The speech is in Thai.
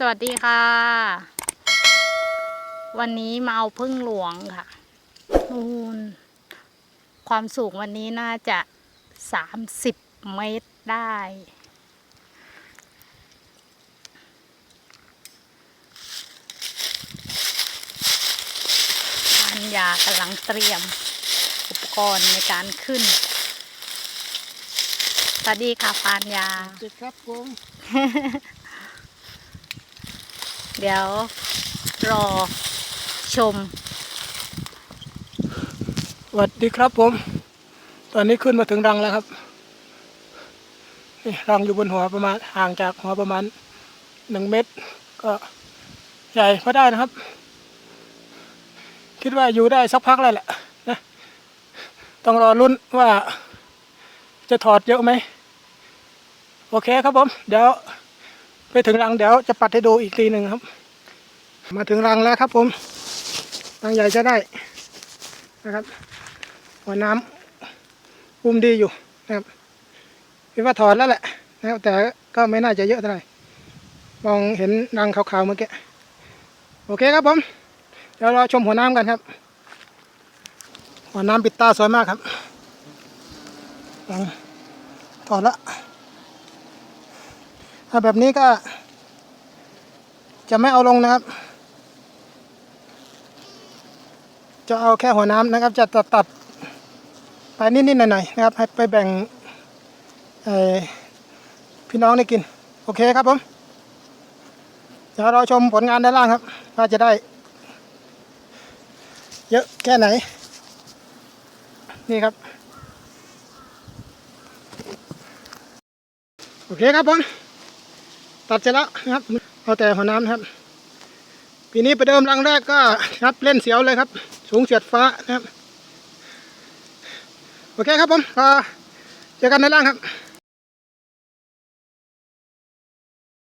สวัสดีค่ะ วันนี้มาเอาพึ่งหลวงค่ะนู่นความสูงวันนี้น่าจะสามสิบเมตรได้ ปัญญากำลังเตรียมอุปกรณ์ในการขึ้น สวัสดีค่ะปานยา สวัสดีครับผม เดี๋ยวรอชมสวัสดีครับผม ตอนนี้ขึ้นมาถึงรังแล้วครับนี่รังอยู่บนหัวประมาณห่างจากหัวประมาณหนึ่งเมตร ก็ใหญ่พอได้นะครับ คิดว่าอยู่ได้สักพักแล้วแหละนะต้องรอลุ้นว่าจะถอดเยอะไหม โอเคครับผม เดี๋ยว ไปถึงรังเดี๋ยวจะปัดให้ดูอีกทีหนึ่งครับ มาถึงรังแล้วครับผมรังใหญ่จะได้นะครับหัวน้ำอุ้มดีอยู่นะครับคิดว่าถอดแล้วแหละนะครับแต่ก็ไม่น่าจะเยอะเท่าไหร่มองเห็นรังขาวๆเมื่อกี้โอเคครับผมเดี๋ยวรอชมหัวน้ำกันครับ หัวน้ำปิดตาสวยมากครับรังถอดละ ถ้าแบบนี้ก็ จะไม่เอาลงนะครับ จะเอาแค่หัวน้ำนะครับ จะตัดตัดไปนิดๆหน่อยๆนะครับ ให้ไปแบ่งพี่น้องได้กิน โอเคครับผมเดี๋ยวเราชมผลงานด้านล่างครับ ว่าจะได้ เยอะแค่ไหน นี่ครับ โอเคครับผม ตัดเสร็จแล้วนะครับ เอาแต่หัวน้ำนะครับ ปีนี้ประเดิมรังแรกก็ครับเล่นเสียวเลยครับ สูงเสียดฟ้านะครับ โอเคครับผมเจอกันในร่างครับ